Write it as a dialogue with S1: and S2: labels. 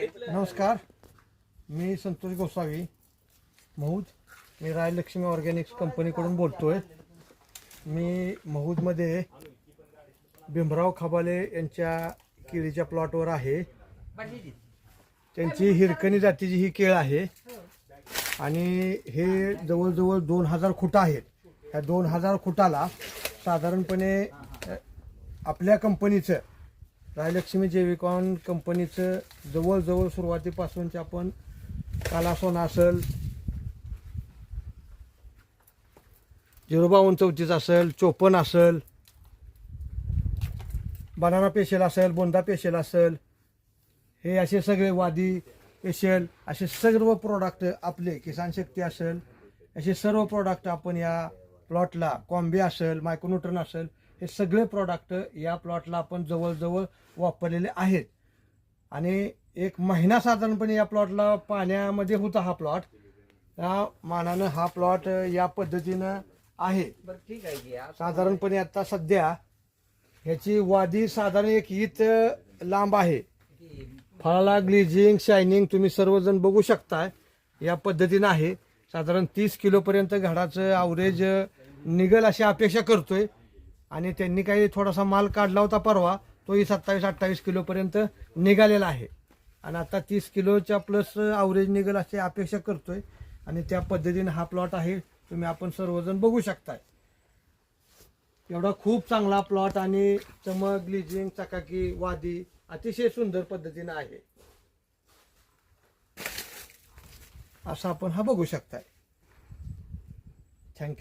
S1: नमस्कार. मी संतोष गोसावी. महूद. मी रायलक्ष्मी ऑर्गॅनिक्स कंपनीकडून बोलतोय. मी महूदमध्ये भीमराव खबाले यांच्या केळीच्या प्लॉटवर आहे. त्यांची हिरकणी जातीची ही केळ आहे. आणि हे जवळजवळ दोन हजार खुटं आहेत. ह्या दोन हजार खुटाला साधारणपणे आपल्या कंपनीचं रायलक्ष्मी जेविकॉन कंपनीचं जवळजवळ सुरुवातीपासूनचे आपण कालासोन असेल झिरोबा बावन्न चौतीस असेल चोपन असेल बनाना पेशल असेल बोंदा पेशल असेल हे असे सगळे वादी पेशल असे सर्व प्रोडक्ट आपले किसान शक्ती असेल असे सर्व प्रोडक्ट आपण या प्लॉटला कॉम्बे असेल मायक्रोन्यूट्रन असेल हे सगळे प्रोडक्ट या प्लॉटला आपण जवळजवळ वापरलेले आहेत. आणि एक महिना साधारणपणे या प्लॉटला पाण्यामध्ये होता हा प्लॉट त्या मानानं हा प्लॉट या पद्धतीनं आहे. साधारणपणे आता सध्या ह्याची वादी साधारण एक ईत लांब आहे. फळाला ग्लिजिंग शायनिंग तुम्ही सर्वजण बघू शकताय. या पद्धतीनं आहे. साधारण तीस किलोपर्यंत घडाचं ॲव्हरेज निघल अशी अपेक्षा करतोय. आणि त्यांनी काही थोडासा माल काढला होता परवा तोही सत्तावीस अठ्ठावीस किलोपर्यंत निघालेला आहे. आणि आता तीस किलोच्या प्लस आवरेज निघेल अशी अपेक्षा करतोय. आणि त्या पद्धतीने हा प्लॉट आहे तुम्ही आपण सर्वजण बघू शकताय. एवढा खूप चांगला प्लॉट आणि चमक ग्लिजिंग चकाकी वादी अतिशय सुंदर पद्धतीनं आहे. असं आपण हा बघू शकताय. थँक्यू